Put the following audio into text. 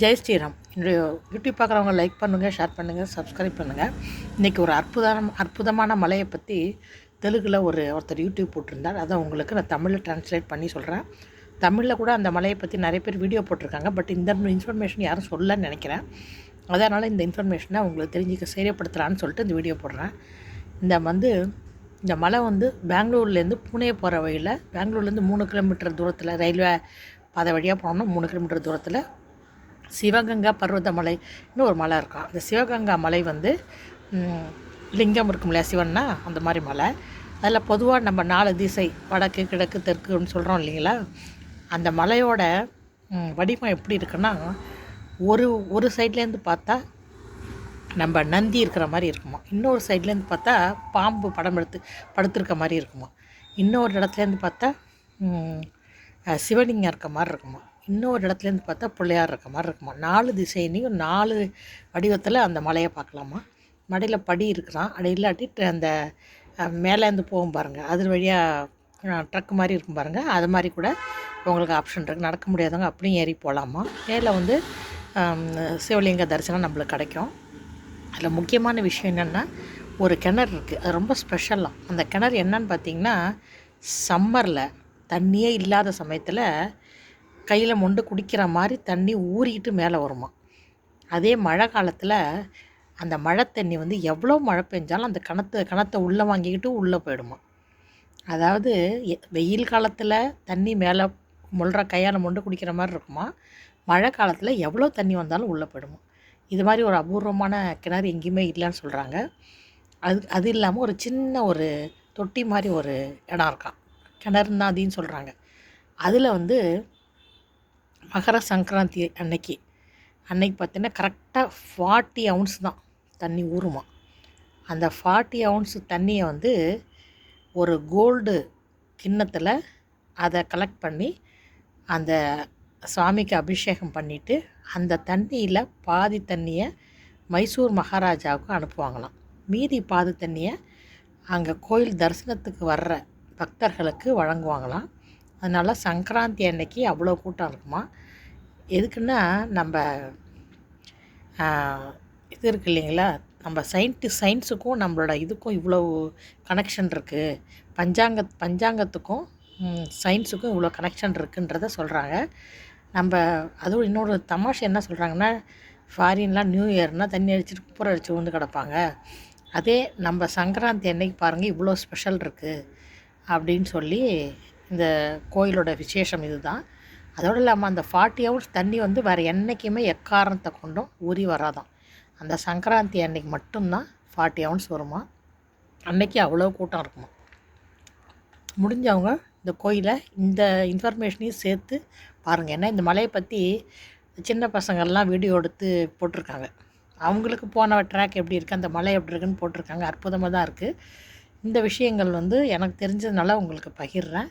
ஜெய் ஸ்ரீராம். என்னுடைய யூடியூப் பார்க்குறவங்க லைக் பண்ணுங்கள் ஷேர் பண்ணுங்கள் சப்ஸ்கிரைப் பண்ணுங்கள் இன்றைக்கி ஒரு அற்புதம் அற்புதமான மலையை பற்றி தெலுங்கில் ஒரு ஒருத்தர் யூடியூப் போட்டிருந்தார். அதை உங்களுக்கு நான் தமிழில் ட்ரான்ஸ்லேட் பண்ணி சொல்கிறேன் தமிழில் கூட அந்த மலையை பற்றி நிறைய பேர் வீடியோ போட்டிருக்காங்க. பட் இந்த இன்ஃபர்மேஷன் யாரும் சொல்லலன்னு நினைக்கிறேன். அதனால் இந்த இன்ஃபர்மேஷனை உங்களுக்கு தெரிஞ்சுக்க செயற்படுத்தலான்னு சொல்லிட்டு இந்த வீடியோ போடுறேன். இந்த வந்து இந்த மலை வந்து பெங்களூர்லேருந்து புனே போகிற வழியில் பெங்களூர்லேருந்து மூணு கிலோமீட்டர் தூரத்தில் ரயில்வே பாதை வழியாக போனோம்னா மூணு கிலோமீட்டர் தூரத்தில் சிவகங்கா பர்வதமலைன்னு ஒரு மலை இருக்கும் அந்த சிவகங்கா மலை வந்து லிங்கம் இருக்கும் இல்லையா சிவன்னா? அந்த மாதிரி மலை. அதில் பொதுவாக நம்ம நாலு திசை வடக்கு கிழக்கு தெற்குன்னு சொல்கிறோம் இல்லைங்களா? அந்த மலையோட வடிவம் எப்படி இருக்குன்னா ஒரு ஒரு சைட்லேருந்து பார்த்தா நம்ம நந்தி இருக்கிற மாதிரி இருக்குமா? இன்னொரு சைட்லேருந்து பார்த்தா பாம்பு படம் எடுத்து படுத்திருக்க மாதிரி இருக்குமா? இன்னொரு இடத்துலேருந்து பார்த்தா சிவலிங்கம் இருக்க மாதிரி இருக்குமா? இன்னொரு இடத்துலேருந்து பார்த்தா பிள்ளையார் இருக்க மாதிரி இருக்குமா? நாலு திசைனையும் நாலு வடிவத்தில் அந்த மலையை பார்க்கலாமா? மடையில் படி இருக்கிறான் அது இல்லாட்டி அந்த மேலேருந்து போகும் பாருங்கள் அது வழியாக ட்ரக் மாதிரி இருக்கும் பாருங்கள் அது மாதிரி கூட உங்களுக்கு ஆப்ஷன் இருக்குது நடக்க முடியாதவங்க அப்படியும் ஏறி போகலாமா மேலே வந்து சிவலிங்க தரிசனம் நம்மளுக்கு கிடைக்கும். அதில் முக்கியமான விஷயம் என்னென்னா ஒரு கிணறு இருக்குது அது ரொம்ப ஸ்பெஷல்லாம் அந்த கிணறு என்னன்னு பார்த்தீங்கன்னா சம்மரில் தண்ணியே இல்லாத சமயத்தில் கையில் மொண்டு குடிக்கிற மாதிரி தண்ணி ஊறிக்கிட்டு மேலே வருமா? அதே மழை காலத்தில் அந்த மழை தண்ணி வந்து எவ்வளோ மழை பெஞ்சாலும் அந்த கணத்தை கணத்தை உள்ளே வாங்கிக்கிட்டு உள்ளே போயிடுமா? அதாவது வெயில் காலத்தில் தண்ணி மேலே முள்ற கையால் மொண்டு குடிக்கிற மாதிரி இருக்குமா? மழை காலத்தில் எவ்வளோ தண்ணி வந்தாலும் உள்ளே போயிடுமா? இது மாதிரி ஒரு அபூர்வமான கிணறு எங்கேயுமே இல்லைன்னு சொல்கிறாங்க அது அது இல்லாமல் ஒரு சின்ன ஒரு தொட்டி மாதிரி ஒரு இடம் இருக்கான் கிணறுன்னா அதின்னு சொல்கிறாங்க அதில் வந்து மகர சங்கராந்தி அன்னைக்கு. அன்னைக்கு பார்த்தீங்கன்னா கரெக்டாக ஃபார்ட்டி அவுன்ஸ் தான் தண்ணி ஊறுமா. அந்த ஃபார்ட்டி அவுன்ஸ் தண்ணியை வந்து ஒரு கோல்டு கிண்ணத்தில் அதை கலெக்ட் பண்ணி அந்த சுவாமிக்கு அபிஷேகம் பண்ணிவிட்டு அந்த தண்ணியில் பாதி தண்ணியை மைசூர் மகாராஜாவுக்கு அனுப்புவாங்களாம். மீதி பாதி தண்ணியை அங்கே கோயில் தரிசனத்துக்கு வர்ற பக்தர்களுக்கு வழங்குவாங்களாம். அதனால் சங்கராந்தி அன்னைக்கு அவ்வளோ கூட்டம் இருக்குமா? எதுக்குன்னா நம்ம இது இருக்கு இல்லைங்களா? நம்ம சயின்ட்டு சயின்ஸுக்கும் நம்மளோட இதுக்கும் இவ்வளோ கனெக்ஷன் இருக்குது பஞ்சாங்க பஞ்சாங்கத்துக்கும் சயின்ஸுக்கும் இவ்வளோ கனெக்ஷன் இருக்குன்றத சொல்கிறாங்க நம்ம அதுவும் இன்னொரு தமாஷை என்ன சொல்கிறாங்கன்னா ஃபாரின்லாம் நியூ இயர்னால் தண்ணி அடிச்சுட்டு குப்புற அடிச்சு வந்து கிடப்பாங்க. அதே நம்ம சங்கராந்தி அன்னைக்கு பாருங்கள் இவ்வளோ ஸ்பெஷல் இருக்குது அப்படின்னு சொல்லி இந்த கோயிலோட விசேஷம் இதுதான். அதோடு இல்லாமல் அந்த ஃபார்ட்டி ஹவர்ஸ் தண்ணி வந்து வேறு என்றைக்குமே எக்காரணத்தை கொண்டும் ஊறி வராதான் அந்த சங்கராந்தி அன்னைக்கு மட்டும்தான் ஃபார்ட்டி ஹவர்ஸ் வருமா? அன்னைக்கு அவ்வளோ கூட்டம் இருக்குமா? முடிஞ்சவங்க இந்த கோயிலை இந்த இன்ஃபர்மேஷனையும் சேர்த்து பாருங்கள் ஏன்னா இந்த மலையை பற்றி சின்ன பசங்கள்லாம் வீடியோ எடுத்து போட்டிருக்காங்க. அவங்களுக்கு போன ட்ராக் எப்படி இருக்குது அந்த மலை எப்படி இருக்குன்னு போட்டிருக்காங்க. அற்புதமாக தான் இருக்குது இந்த விஷயங்கள் வந்து எனக்கு தெரிஞ்சதுனால உங்களுக்கு பகிர்றேன்.